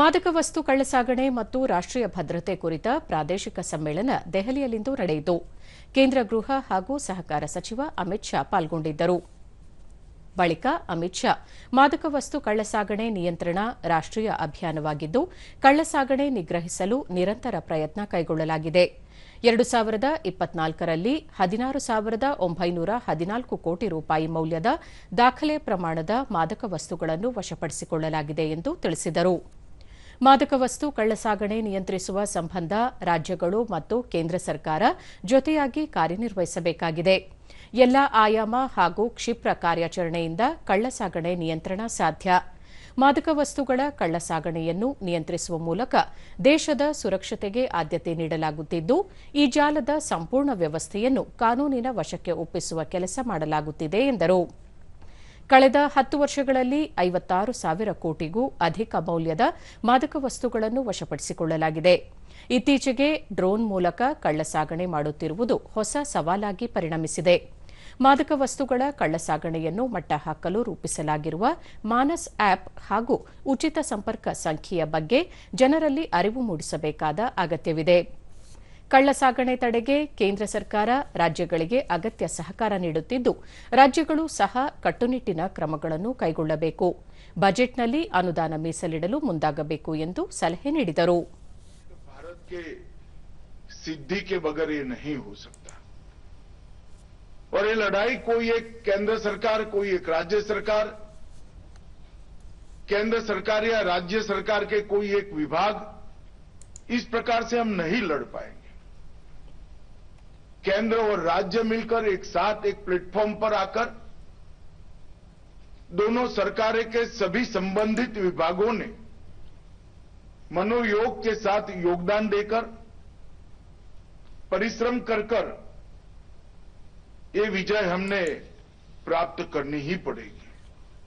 ಮಾದಕ ವಸ್ತು ಕಳ್ಳಸಾಗಣೆ ಮತ್ತು ರಾಷ್ಟೀಯ ಭದ್ರತೆ ಕುರಿತ ಪ್ರಾದೇಶಿಕ ಸಮ್ಮೇಳನ ದೆಹಲಿಯಲ್ಲಿಂದು ನಡೆಯಿತು. ಕೇಂದ್ರ ಗೃಹ ಹಾಗೂ ಸಹಕಾರ ಸಚಿವ ಅಮಿತ್ ಶಾ ಪಾಲ್ಗೊಂಡಿದ್ದರು. ಬಳಿಕ ಅಮಿತ್ ಶಾ, ಮಾದಕ ವಸ್ತು ಕಳ್ಳಸಾಗಣೆ ನಿಯಂತ್ರಣ ರಾಷ್ಟೀಯ ಅಭಿಯಾನವಾಗಿದ್ದು, ಕಳ್ಳಸಾಗಣೆ ನಿಗ್ರಹಿಸಲು ನಿರಂತರ ಪ್ರಯತ್ನ ಕೈಗೊಳ್ಳಲಾಗಿದೆ. ಎರಡು ಸಾವಿರದ ಇಪ್ಪತ್ನಾಲ್ಕರಲ್ಲಿ ಹದಿನಾರು ಸಾವಿರದ ಒಂಬೈನೂರ ಹದಿನಾಲ್ಕು ಕೋಟಿ ರೂಪಾಯಿ ಮೌಲ್ಯದ ದಾಖಲೆ ಪ್ರಮಾಣದ ಮಾದಕ ವಸ್ತುಗಳನ್ನು ವಶಪಡಿಸಿಕೊಳ್ಳಲಾಗಿದೆ ಎಂದು ತಿಳಿಸಿದರು. ಮಾದಕ ವಸ್ತು ಕಳ್ಳಸಾಗಣೆ ನಿಯಂತ್ರಿಸುವ ಸಂಬಂಧ ರಾಜ್ಯಗಳು ಮತ್ತು ಕೇಂದ್ರ ಸರ್ಕಾರ ಜೊತೆಯಾಗಿ ಕಾರ್ಯನಿರ್ವಹಿಸಬೇಕಾಗಿದೆ. ಎಲ್ಲ ಆಯಾಮ ಹಾಗೂ ಕ್ಷಿಪ್ರ ಕಾರ್ಯಾಚರಣೆಯಿಂದ ಕಳ್ಳಸಾಗಣೆ ನಿಯಂತ್ರಣ ಸಾಧ್ಯ. ಮಾದಕ ವಸ್ತುಗಳ ಕಳ್ಳಸಾಗಣೆಯನ್ನು ನಿಯಂತ್ರಿಸುವ ಮೂಲಕ ದೇಶದ ಸುರಕ್ಷತೆಗೆ ಆದ್ಯತೆ ನೀಡಲಾಗುತ್ತಿದ್ದು, ಈ ಜಾಲದ ಸಂಪೂರ್ಣ ವ್ಯವಸ್ಥೆಯನ್ನು ಕಾನೂನಿನ ವಶಕ್ಕೆ ಒಪ್ಪಿಸುವ ಕೆಲಸ ಮಾಡಲಾಗುತ್ತಿದೆ ಎಂದರು. ಕಳೆದ ಹತ್ತು ವರ್ಷಗಳಲ್ಲಿ ಐವತ್ತಾರು ಸಾವಿರ ಕೋಟಿಗೂ ಅಧಿಕ ಮೌಲ್ಯದ ಮಾದಕ ವಸ್ತುಗಳನ್ನು ವಶಪಡಿಸಿಕೊಳ್ಳಲಾಗಿದೆ. ಇತ್ತೀಚೆಗೆ ಡ್ರೋನ್ ಮೂಲಕ ಕಳ್ಳಸಾಗಣೆ ಮಾಡುತ್ತಿರುವುದು ಹೊಸ ಸವಾಲಾಗಿ ಪರಿಣಮಿಸಿದೆ. ಮಾದಕ ವಸ್ತುಗಳ ಕಳ್ಳಸಾಗಣೆಯನ್ನು ಮಟ್ಟಹಾಕಲು ರೂಪಿಸಲಾಗಿರುವ ಮಾನಸ್ ಆಪ್ ಹಾಗೂ ಉಚಿತ ಸಂಪರ್ಕ ಸಂಖ್ಯೆಯ ಬಗ್ಗೆ ಜನರಲ್ಲಿ ಅರಿವು ಮೂಡಿಸಬೇಕಾದ ಅಗತ್ಯವಿದೆ. ಕಳ್ಳಸಾಗಣೆ ತಡೆಗೆ ಕೇಂದ್ರ ಸರ್ಕಾರ ರಾಜ್ಯಗಳಿಗೆ ಅಗತ್ಯ ಸಹಕಾರ ನೀಡುತ್ತಿದ್ದು ರಾಜ್ಯಗಳು ಸಹ ಕಟ್ಟುನಿಟ್ಟಿನ ಕ್ರಮಗಳನ್ನು ಕೈಗೊಳ್ಳಬೇಕು ಬಜೆಟ್ನಲ್ಲಿ ಅನುದಾನ ಮೀಸಲಿಡಲು ಮುಂದಾಗಬೇಕು ಎಂದು ಸಲಹೆ ನೀಡಿದರು भारत के सिद्धि के बगैर ये नहीं हो सकता और ये लड़ाई कोई एक केंद्र सरकार कोई एक राज्य सरकार केंद्र सरकार या राज्य सरकार के कोई एक विभाग इस प्रकार से हम नहीं लड़ पाएंगे केंद्र और राज्य मिलकर एक साथ एक प्लेटफॉर्म पर आकर दोनों सरकारें के सभी संबंधित विभागों ने मनोयोग के साथ योगदान देकर, परिश्रम कर कर ये विजय हमने प्राप्त करनी ही पड़ेगी।